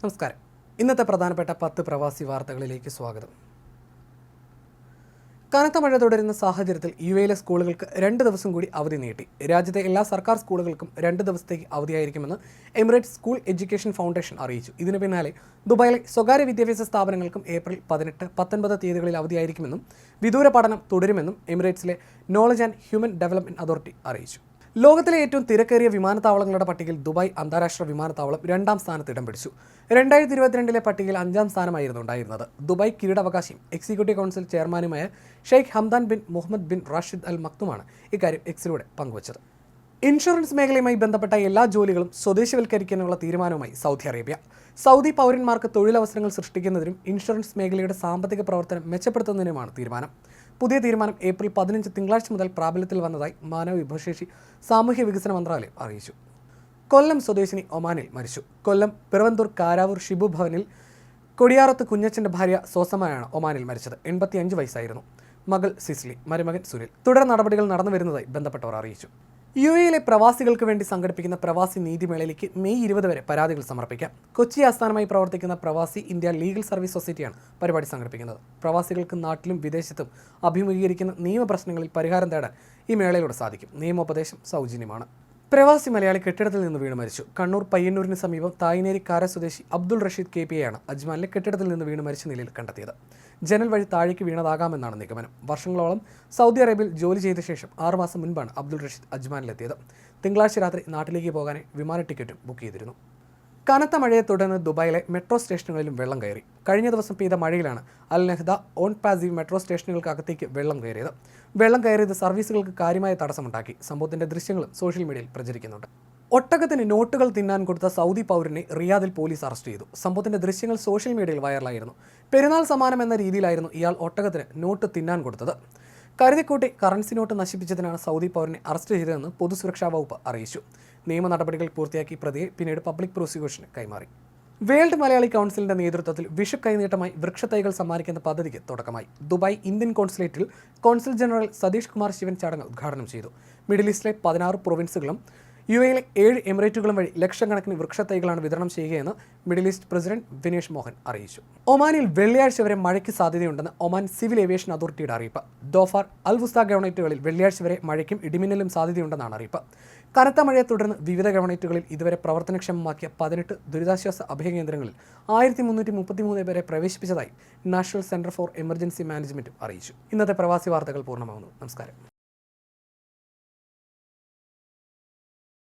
നമസ്കാരം. ഇന്നത്തെ പ്രധാനപ്പെട്ട പത്ത് പ്രവാസി വാർത്തകളിലേക്ക് സ്വാഗതം. കനത്ത മഴ തുടരുന്ന സാഹചര്യത്തിൽ യു എയിലെ സ്കൂളുകൾക്ക് രണ്ട് ദിവസം കൂടി അവധി നീട്ടി. രാജ്യത്തെ എല്ലാ സർക്കാർ സ്കൂളുകൾക്കും രണ്ട് ദിവസത്തേക്ക് അവധിയായിരിക്കുമെന്ന് എമിറേറ്റ്സ് സ്കൂൾ എഡ്യൂക്കേഷൻ ഫൗണ്ടേഷൻ അറിയിച്ചു. ഇതിന് പിന്നാലെ ദുബായിലെ സ്വകാര്യ വിദ്യാഭ്യാസ സ്ഥാപനങ്ങൾക്കും ഏപ്രിൽ പതിനെട്ട് പത്തൊൻപത് തീയതികളിൽ അവധിയായിരിക്കുമെന്നും വിദൂര പഠനം തുടരുമെന്നും എമിറേറ്റ്സിലെ knowledge and human development authority അറിയിച്ചു. ലോകത്തിലെ ഏറ്റവും തിരക്കേറിയ വിമാനത്താവളങ്ങളുടെ പട്ടികയിൽ ദുബായ് അന്താരാഷ്ട്ര വിമാനത്താവളം രണ്ടാം സ്ഥാനത്ത് ഇടം പിടിച്ചു. രണ്ടായിരത്തി ഇരുപത്തിരണ്ടിലെ പട്ടികയിൽ അഞ്ചാം സ്ഥാനമായിരുന്നു ഉണ്ടായിരുന്നത്. ദുബായ് കിരീടാവകാശിയും എക്സിക്യൂട്ടീവ് കൗൺസിൽ ചെയർമാനുമായ Sheikh Hamdan bin Mohammed bin Rashid Al മക്തുമാണ് ഇക്കാര്യം എക്സിലൂടെ പങ്കുവച്ചത്. ഇൻഷുറൻസ് മേഖലയുമായി ബന്ധപ്പെട്ട എല്ലാ ജോലികളും സ്വദേശിവൽക്കരിക്കാനുള്ള തീരുമാനവുമായി സൗദി അറേബ്യ. സൗദി പൗരന്മാർക്ക് തൊഴിലവസരങ്ങൾ സൃഷ്ടിക്കുന്നതിനും ഇൻഷുറൻസ് മേഖലയുടെ സാമ്പത്തിക പ്രവർത്തനം മെച്ചപ്പെടുത്തുന്നതിനുമാണ് തീരുമാനം. പുതിയ തീരുമാനം ഏപ്രിൽ പതിനഞ്ച് തിങ്കളാഴ്ച മുതൽ പ്രാബല്യത്തിൽ വന്നതായി മാനവ വിഭവശേഷി സാമൂഹ്യ വികസന മന്ത്രാലയം അറിയിച്ചു. കൊല്ലം സ്വദേശിനി ഒമാനിൽ മരിച്ചു. കൊല്ലം പിറവന്തൂർ കാരാവൂർ ഷിബു ഭവനിൽ കൊടിയാറത്ത് കുഞ്ഞച്ചന്റെ ഭാര്യ സോസമ്മയാണ് ഒമാനിൽ മരിച്ചത്. എൺപത്തിയഞ്ച് വയസ്സായിരുന്നു. മകൾ സിസ്ലി മരുമകൻ സുനിൽ. തുടർ നടപടികൾ നടന്നു വരുന്നതായി ബന്ധപ്പെട്ടവർ അറിയിച്ചു. യു എയിലെ പ്രവാസികൾക്ക് വേണ്ടി സംഘടിപ്പിക്കുന്ന പ്രവാസി നീതിമേളയിലേക്ക് മെയ് ഇരുപത് വരെ പരാതികൾ സമർപ്പിക്കാം. കൊച്ചി ആസ്ഥാനമായി പ്രവർത്തിക്കുന്ന പ്രവാസി ഇന്ത്യ ലീഗൽ സർവീസ് സൊസൈറ്റിയാണ് പരിപാടി സംഘടിപ്പിക്കുന്നത്. പ്രവാസികൾക്ക് നാട്ടിലും വിദേശത്തും അഭിമുഖീകരിക്കുന്ന നിയമപ്രശ്നങ്ങളിൽ പരിഹാരം തേടാൻ ഈ മേളയിലൂടെ സാധിക്കും. നിയമോപദേശം സൗജന്യമാണ്. പ്രവാസി മലയാളി കെട്ടിടത്തിൽ നിന്ന് വീണ് മരിച്ചു. കണ്ണൂർ പയ്യന്നൂരിന് സമീപം തായ്നേരിക്കാര സ്വദേശി അബ്ദുൾ റഷീദ് കെ ആണ് അജ്മാനിലെ കെട്ടിടത്തിൽ നിന്ന് വീണ് മരിച്ച നിലയിൽ കണ്ടെത്തിയത്. ജനൽ വഴി താഴേക്ക് വീണതാകാമെന്നാണ് നിഗമനം. വർഷങ്ങളോളം സൗദി അറേബ്യയിൽ ജോലി ചെയ്ത ശേഷം ആറുമാസം മുൻപാണ് അബ്ദുൾ റഷീദ് അജ്മാനിലെത്തിയത് തിങ്കളാഴ്ച രാത്രി നാട്ടിലേക്ക് പോകാനെ വിമാന ടിക്കറ്റും ബുക്ക് ചെയ്തിരുന്നു. കനത്ത മഴയെ തുടർന്ന് ദുബായിലെ മെട്രോ സ്റ്റേഷനുകളിലും വെള്ളം കയറി. കഴിഞ്ഞ ദിവസം പെയ്ത മഴയിലാണ് Al Nahda Onpassive metro സ്റ്റേഷനുകൾക്കകത്തേക്ക് വെള്ളം കയറിയത്. വെള്ളം കയറിയത് സർവീസുകൾക്ക് കാര്യമായ തടസ്സമുണ്ടാക്കി. സംഭവത്തിന്റെ ദൃശ്യങ്ങളും സോഷ്യൽ മീഡിയയിൽ പ്രചരിക്കുന്നുണ്ട്. ഒട്ടകത്തിന് നോട്ടുകൾ തിന്നാൻ കൊടുത്ത സൗദി പൗരനെ റിയാദിൽ പോലീസ് അറസ്റ്റ് ചെയ്തു. സംഭവത്തിന്റെ ദൃശ്യങ്ങൾ സോഷ്യൽ മീഡിയയിൽ വൈറലായിരുന്നു. പെരുന്നാൾ സമാനം എന്ന രീതിയിലായിരുന്നു ഇയാൾ ഒട്ടകത്തിന് നോട്ട് തിന്നാൻ കൊടുത്തത്. കരുതിക്കൂട്ടി കറൻസി നോട്ട് നശിപ്പിച്ചതിനാണ് സൗദി പൗരനെ അറസ്റ്റ് ചെയ്തതെന്ന് പൊതുസുരക്ഷാ വകുപ്പ് അറിയിച്ചു. നിയമ നടപടികൾ പൂർത്തിയാക്കി പ്രതിയെ പിന്നീട് പബ്ലിക് പ്രോസിക്യൂഷന് കൈമാറി. വേൾഡ് മലയാളി കൗൺസിലിന്റെ നേതൃത്വത്തിൽ വിഷു കൈനീട്ടമായി വൃക്ഷത്തൈകൾ സമ്മാനിക്കുന്ന പദ്ധതിക്ക് തുടക്കമായി. ദുബായ് ഇന്ത്യൻ കോൺസുലേറ്റിൽ കോൺസുൽ ജനറൽ സതീഷ് കുമാർ ശിവൻ ചടങ്ങ് ഉദ്ഘാടനം ചെയ്തു. മിഡിൽ ഈസ്റ്റിലെ പതിനാറ് പ്രൊവിൻസുകളും യു എയിലെ ഏഴ് എമിറേറ്റുകളും വഴി ലക്ഷക്കണക്കിന് വൃക്ഷത്തൈകളാണ് വിതരണം ചെയ്യുകയെന്ന് Middle East president Vinesh Mohan അറിയിച്ചു. ഒമാനിൽ വെള്ളിയാഴ്ച വരെ മഴയ്ക്ക് സാധ്യതയുണ്ടെന്ന് ഒമാൻ സിവിൽ ഏവിയേഷൻ അതോറിറ്റിയുടെ അറിയിപ്പ്. ദോഫാർ അൽവുസ്താ ഗവണേറ്റുകളിൽ വെള്ളിയാഴ്ച വരെ മഴയ്ക്കും ഇടിമിന്നലും സാധ്യതയുണ്ടെന്നാണ് അറിയിപ്പ്. കനത്ത മഴയെ തുടർന്ന് വിവിധ ഗവൺമെന്റുകളിൽ ഇതുവരെ പ്രവർത്തനക്ഷമമാക്കിയ പതിനെട്ട് ദുരിതാശ്വാസ അഭയ കേന്ദ്രങ്ങളിൽ ആയിരത്തി മുന്നൂറ്റി മുപ്പത്തിമൂന്ന് പേരെ പ്രവേശിപ്പിച്ചതായി national centre for emergency management അറിയിച്ചു. ഇന്നത്തെ പ്രവാസി വാർത്തകൾ പൂർണമാകുന്നു. നമസ്കാരം.